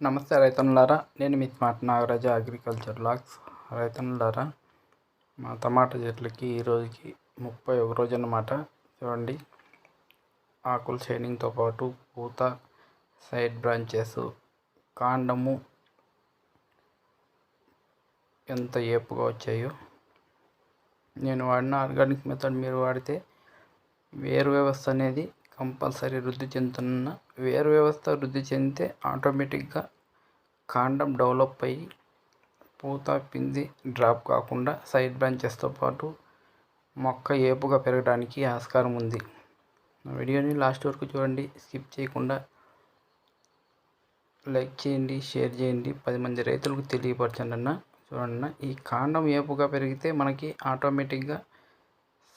నమస్తే రైతన్నులారా నేను మీ స్మార్ట్ నాగరాజ అగ్రికల్చర్ లాగ్స్ రైతన్నులారా మా టమాటా చెట్లకి ఈ రోజుకి ముప్పై ఒక రోజు అన్నమాట. చూడండి ఆకులు షైనింగ్తో పాటు పూత సైడ్ బ్రాంచెస్ కాండము ఎంత ఏపుగా వచ్చాయో. నేను వాడిన ఆర్గానిక్ మెథడ్ మీరు వాడితే వేరు వ్యవస్థ అనేది కంపల్సరీ వృద్ధి చెందుతున్న వేరు వ్యవస్థ వృద్ధి చెందితే ఆటోమేటిక్గా కాండం డెవలప్ అయ్యి పూత పింది డ్రాప్ కాకుండా సైడ్ బ్రాంచెస్తో పాటు మొక్క ఏపుగా పెరగడానికి ఆస్కారం ఉంది. వీడియోని లాస్ట్ వరకు చూడండి. స్కిప్ చేయకుండా లైక్ చేయండి షేర్ చేయండి. పది మంది రైతులకు తెలియపరచండి అన్న చూడండి ఈ కాండం ఏపుగా పెరిగితే మనకి ఆటోమేటిక్గా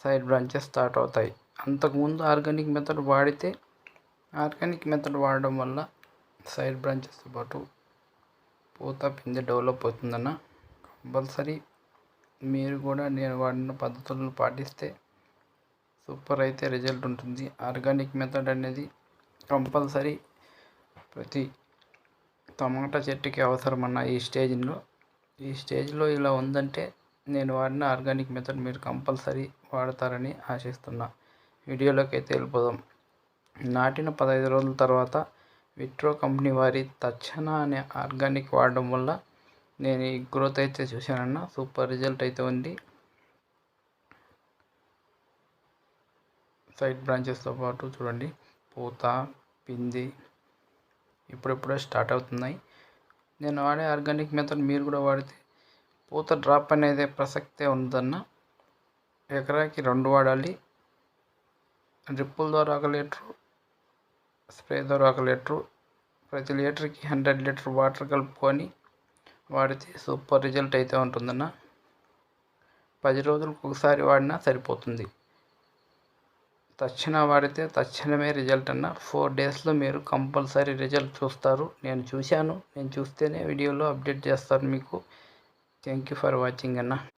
సైడ్ బ్రాంచెస్ స్టార్ట్ అవుతాయి. అంతకుముందు ఆర్గానిక్ మెథడ్ వాడితే ఆర్గానిక్ మెథడ్ వాడడం వల్ల సైడ్ బ్రాంచెస్తో పాటు పూత పిందె డెవలప్ అవుతుందన్న కంపల్సరీ. మీరు కూడా నేను వాడిన పద్ధతులను పాటిస్తే సూపర్ అయితే రిజల్ట్ ఉంటుంది. ఆర్గానిక్ మెథడ్ అనేది కంపల్సరీ. ప్రతి టమాటా చెట్టుకి అవసరమన్న ఈ స్టేజ్లో ఈ స్టేజ్లో ఇలా ఉందంటే నేను వాడిన ఆర్గానిక్ మెథడ్ మీరు కంపల్సరీ వాడతారని ఆశిస్తున్నా. వీడియోలోకి అయితే వెళ్ళిపోదాం. నాటిన పదహైదు రోజుల తర్వాత విట్రో కంపెనీ వారి తక్షణ అనే ఆర్గానిక్ వాడడం వల్ల నేను ఈ గ్రోత్ అయితే చూశానన్న సూపర్ రిజల్ట్ అయితే ఉంది. సైడ్ బ్రాంచెస్తో పాటు చూడండి పూత పింది ఇప్పుడిప్పుడే స్టార్ట్ అవుతున్నాయి. నేను వాడే ఆర్గానిక్ మెథడ్ మీరు కూడా వాడితే పూత డ్రాప్ అనేది ప్రసక్తే ఉందన్న ఎకరాకి రెండు వాడాలి డ్రిప్పుల ద్వారా ఒక లీటరు స్ప్రే ద్వారా ఒక లీటరు ప్రతి లీటర్కి హండ్రెడ్ లీటర్ వాటర్ కలుపుకొని వాడితే సూపర్ రిజల్ట్ అయితే ఉంటుందన్న. పది రోజులకు ఒకసారి వాడినా సరిపోతుంది. తక్షణ వాడితే తక్షణమే రిజల్ట్ అన్న. ఫోర్ డేస్లో మీరు కంపల్సరీ రిజల్ట్ చూస్తారు. నేను చూశాను. నేను చూస్తేనే వీడియోలో అప్డేట్ చేస్తాను మీకు. థ్యాంక్ యూ ఫర్ వాచింగ్ అన్న.